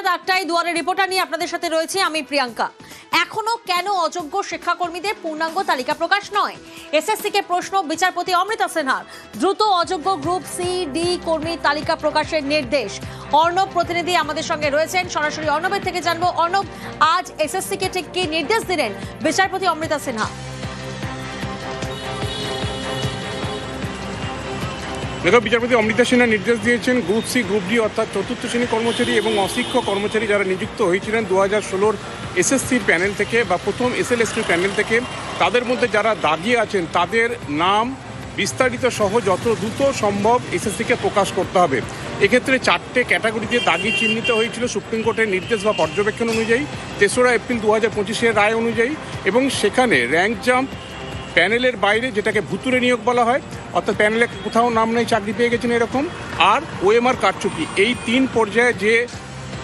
রাত আটটায় দুয়ারে রিপোর্টার নিয়ে আপনাদের সাথে রয়েছে আমি প্রিয়াঙ্কা। এখনও কেন অযোগ্য শিক্ষাকর্মীদের পূর্ণাঙ্গ তালিকা প্রকাশ নয়? এসএসসি কে প্রশ্ন, বিচারপতি অমৃতা সিনহার। দ্রুত অযোগ্য গ্রুপ সি, ডি কর্মী তালিকা প্রকাশের নির্দেশ। অর্ণব প্রতিনিধি আমাদের সঙ্গে রয়েছেন। সরাসরি অর্ণবের থেকে জানব, অর্ণব, আজ এসএসসি কে ঠিক কি নির্দেশ দিলেন? বিচারপতি অমৃতা সিনহা দেখো, বিচারপতি অমৃতা সিনহা নির্দেশ দিয়েছেন গ্রুপ সি, গ্রুপ ডি, অর্থাৎ চতুর্থ শ্রেণি কর্মচারী এবং অশিক্ষক কর্মচারী যারা নিযুক্ত হয়েছিলেন দু হাজার ষোলোর এসএসসির প্যানেল থেকে বা প্রথম এসএলএসটির প্যানেল থেকে, তাদের মধ্যে যারা দাগিয়ে আছেন, তাদের নাম বিস্তারিত সহ যত দ্রুত সম্ভব এসএসসিকে প্রকাশ করতে হবে। এক্ষেত্রে চারটে ক্যাটাগরিতে দাগি চিহ্নিত হয়েছিল সুপ্রিম কোর্টের নির্দেশ বা পর্যবেক্ষণ অনুযায়ী। তেসরা এপ্রিল দু হাজার পঁচিশের রায় অনুযায়ী এবং সেখানে র্যাঙ্ক জাম্প প্যানেলের বাইরে যেটাকে ভুতুরে নিয়োগ বলা হয়, অর্থাৎ প্যানেলে কোথাও নাম নেই, চাকরি পেয়ে গেছেন এরকম। আর ওএমআর কারচুপি, এই তিন পর্যায়ে যে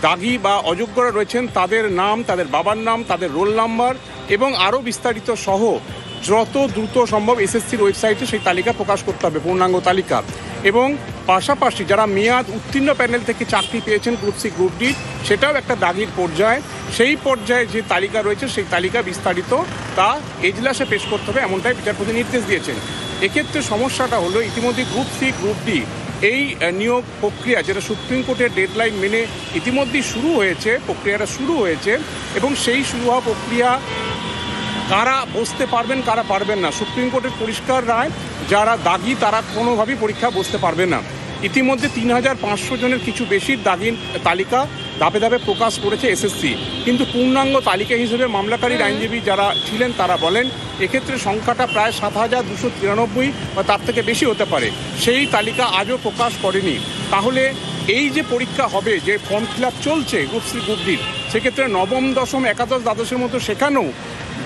দাগি বা অযোগ্যরা রয়েছেন, তাদের নাম, তাদের বাবার নাম, তাদের রোল নাম্বার এবং আরও বিস্তারিত সহ যত দ্রুত সম্ভব এসএসসির ওয়েবসাইটে সেই তালিকা প্রকাশ করতে হবে, পূর্ণাঙ্গ তালিকা। এবং পাশাপাশি যারা মেয়াদ উত্তীর্ণ প্যানেল থেকে চাকরি পেয়েছেন, গ্রুপ সি, গ্রুপ ডি, সেটাও একটা দাগির পর্যায়। সেই পর্যায়ে যে তালিকা রয়েছে, সেই তালিকা বিস্তারিত তা এজলাসে পেশ করতে হবে, এমনটাই বিচারপতি নির্দেশ দিয়েছেন। এক্ষেত্রে সমস্যাটা হলো, ইতিমধ্যে গ্রুপ সি গ্রুপ ডি এই নিয়োগ প্রক্রিয়া, যেটা সুপ্রিম কোর্টের ডেডলাইন মেনে ইতিমধ্যেই শুরু হয়েছে, প্রক্রিয়াটা শুরু হয়েছে, এবং সেই শুরু হওয়া প্রক্রিয়া কারা বসতে পারবেন, কারা পারবেন না? সুপ্রিম কোর্টের পরিষ্কার রায়, যারা দাগি, তারা কোনোভাবেই পরীক্ষা বসতে পারবে না। ইতিমধ্যে তিন হাজার পাঁচশো জনের কিছু বেশি দাগির তালিকা ধাপে ধাপে প্রকাশ করেছে এসএসসি কিন্তু পূর্ণাঙ্গ তালিকা হিসেবে মামলাকারীর আইনজীবী যারা ছিলেন তারা বলেন এক্ষেত্রে সংখ্যাটা প্রায় সাত হাজার দুশো তিরানব্বই বা তার থেকে বেশি হতে পারে। সেই তালিকা আজও প্রকাশ করেনি। তাহলে এই যে পরীক্ষা হবে যে ফর্ম ফিল আপ চলছে গ্রুপ সি গ্রুপ ডির সেক্ষেত্রে নবম দশম একাদশ দ্বাদশের মতো সেখানেও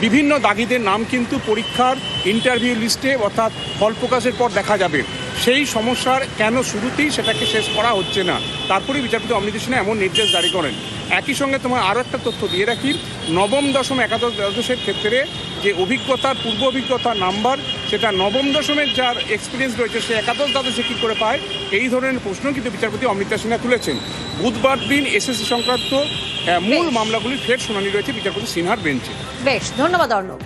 বিভিন্ন দাগিদের নাম কিন্তু পরীক্ষার ইন্টারভিউ লিস্টে অর্থাৎ ফল প্রকাশের পর দেখা যাবে। সেই সমস্যার কেন শুরুতেই সেটাকে শেষ করা হচ্ছে না? তারপরে বিচারপতি অমৃত সিনহা এমন নির্দেশ জারি করেন। একই সঙ্গে তোমার আরও একটা তথ্য দিয়ে রাখি নবম দশম একাদশ দ্বাদশের ক্ষেত্রে যে অভিজ্ঞতার পূর্ব অভিজ্ঞতার নাম্বার সেটা নবম দশমের যার এক্সপিরিয়েন্স রয়েছে সে একাদশ দ্বাদশে কী করে পায়? এই ধরনের প্রশ্ন কিন্তু বিচারপতি অমৃতা সিনহা তুলেছেন। বুধবার দিন এসএসসি সংক্রান্ত মূল মামলাগুলি ফের শুনানি রয়েছে বিচারপতি সিনহার বেঞ্চে। বেশ ধন্যবাদ অর্ণব।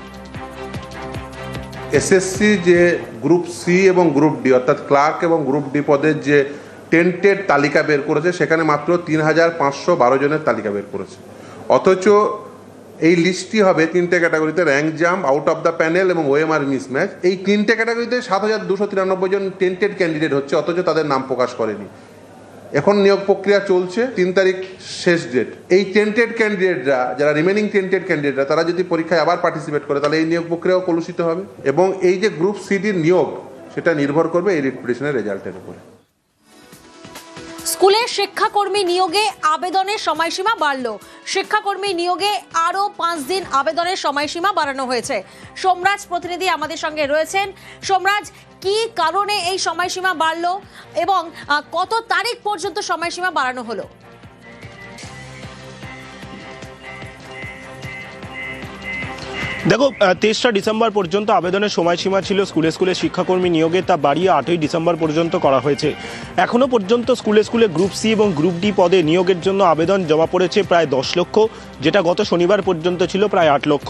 এসএসসি যে গ্রুপ সি এবং গ্রুপ ডি অর্থাৎ ক্লার্ক এবং গ্রুপ ডি পদের যে টেন্টেড তালিকা বের করেছে, সেখানে মাত্র তিন হাজার পাঁচশো বারো জনের তালিকা বের করেছে। অথচ এই লিস্টটি হবে তিনটে ক্যাটাগরিতে rank jump out of the panel এবং ওএমআর মিসম্যাচ এই তিনটে ক্যাটাগরিতে সাত হাজার দুশো তিরানব্বই জন টেন্টেড ক্যান্ডিডেট হচ্ছে, অথচ তাদের নাম প্রকাশ করেনি। এখন নিয়োগ প্রক্রিয়া চলছে তিন তারিখ শেষ ডেট এই টেন্টেড ক্যান্ডিডেটরা যারা রিমেনিং টেন্টেড ক্যান্ডিডেটরা তারা যদি পরীক্ষায় আবার পার্টিসিপেট করে, তাহলে এই নিয়োগ প্রক্রিয়াও কলুষিত হবে। এবং এই যে গ্রুপ সিডির নিয়োগ, সেটা নির্ভর করবে এই রিপিটেশনের রেজাল্টের উপরে। স্কুলে শিক্ষাকর্মী নিয়োগে আবেদনের সময়সীমা বাড়ল। শিক্ষাকর্মী নিয়োগে আরও পাঁচ দিন আবেদনের সময়সীমা বাড়ানো হয়েছে। সোমরাজ প্রতিনিধি আমাদের সঙ্গে রয়েছেন। সোমরাজ, কি কারণে এই সময়সীমা বাড়ল এবং কত তারিখ পর্যন্ত সময়সীমা বাড়ানো হলো? দেখো তেসরা ডিসেম্বর পর্যন্ত আবেদনের সময়সীমা ছিল স্কুলে স্কুলে শিক্ষাকর্মী নিয়োগে, তা বাড়িয়ে আটই ডিসেম্বর পর্যন্ত করা হয়েছে। এখনও পর্যন্ত স্কুলে স্কুলে গ্রুপ সি এবং গ্রুপ ডি পদে নিয়োগের জন্য আবেদন জমা পড়েছে প্রায় দশ লক্ষ, যেটা গত শনিবার পর্যন্ত ছিল প্রায় আট লক্ষ।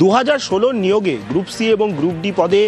দু হাজার নিয়োগে গ্রুপ সি এবং গ্রুপ ডি পদে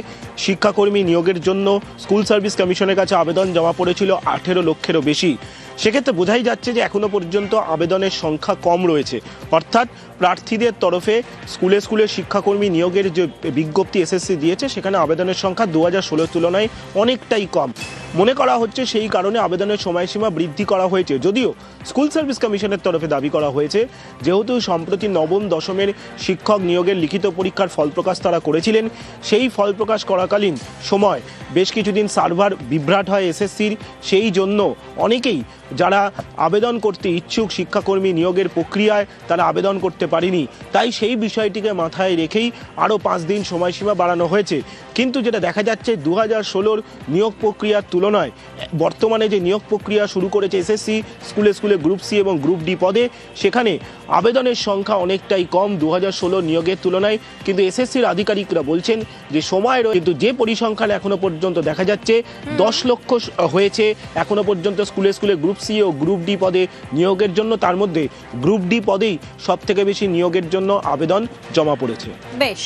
শিক্ষাকর্মী নিয়োগের জন্য স্কুল সার্ভিস কমিশনের কাছে আবেদন জমা পড়েছিল আঠেরো লক্ষেরও বেশি। সেক্ষেত্রে বোঝাই যাচ্ছে যে এখনও পর্যন্ত আবেদনের সংখ্যা কম রয়েছে। অর্থাৎ প্রার্থীদের তরফে স্কুলে স্কুলে শিক্ষাকর্মী নিয়োগের যে বিজ্ঞপ্তি এসএসসি দিয়েছে, সেখানে আবেদনের সংখ্যা দু হাজার ষোলোর তুলনায় অনেকটাই কম। মনে করা হচ্ছে সেই কারণে আবেদনের সময়সীমা বৃদ্ধি করা হয়েছে। যদিও স্কুল সার্ভিস কমিশনের তরফে দাবি করা হয়েছে, যেহেতু সম্প্রতি নবম দশমের শিক্ষক নিয়োগের লিখিত পরীক্ষার ফল প্রকাশ তারা করেছিলেন, সেই ফল প্রকাশ করাকালীন সময় বেশ কিছুদিন সার্ভার বিভ্রাট হয় এসএসসির। সেই জন্য অনেকেই যারা আবেদন করতে ইচ্ছুক শিক্ষাকর্মী নিয়োগের প্রক্রিয়ায় তারা আবেদন করতে পারেনি। তাই সেই বিষয়টিকে মাথায় রেখেই আরও পাঁচ দিন সময়সীমা বাড়ানো হয়েছে। কিন্তু যেটা দেখা যাচ্ছে দু হাজার ষোলোর নিয়োগ প্রক্রিয়ার তুলনায় তুলনায় বর্তমানে যে নিয়োগ প্রক্রিয়া শুরু করেছে এসএসসি স্কুলে স্কুলে গ্রুপ সি এবং গ্রুপ ডি পদে সেখানে আবেদনের সংখ্যা অনেকটাই কম দু হাজার ষোলো নিয়োগের তুলনায়। কিন্তু এসএসসির আধিকারিকরা বলছেন যে সময় রয়ে কিন্তু যে পরিসংখ্যান এখনও পর্যন্ত দেখা যাচ্ছে দশ লক্ষ হয়েছে এখনও পর্যন্ত স্কুলে স্কুলে গ্রুপ সি ও গ্রুপ ডি পদে নিয়োগের জন্য। তার মধ্যে গ্রুপ ডি পদেই সব থেকে বেশি নিয়োগের জন্য আবেদন জমা পড়েছে। বেশ।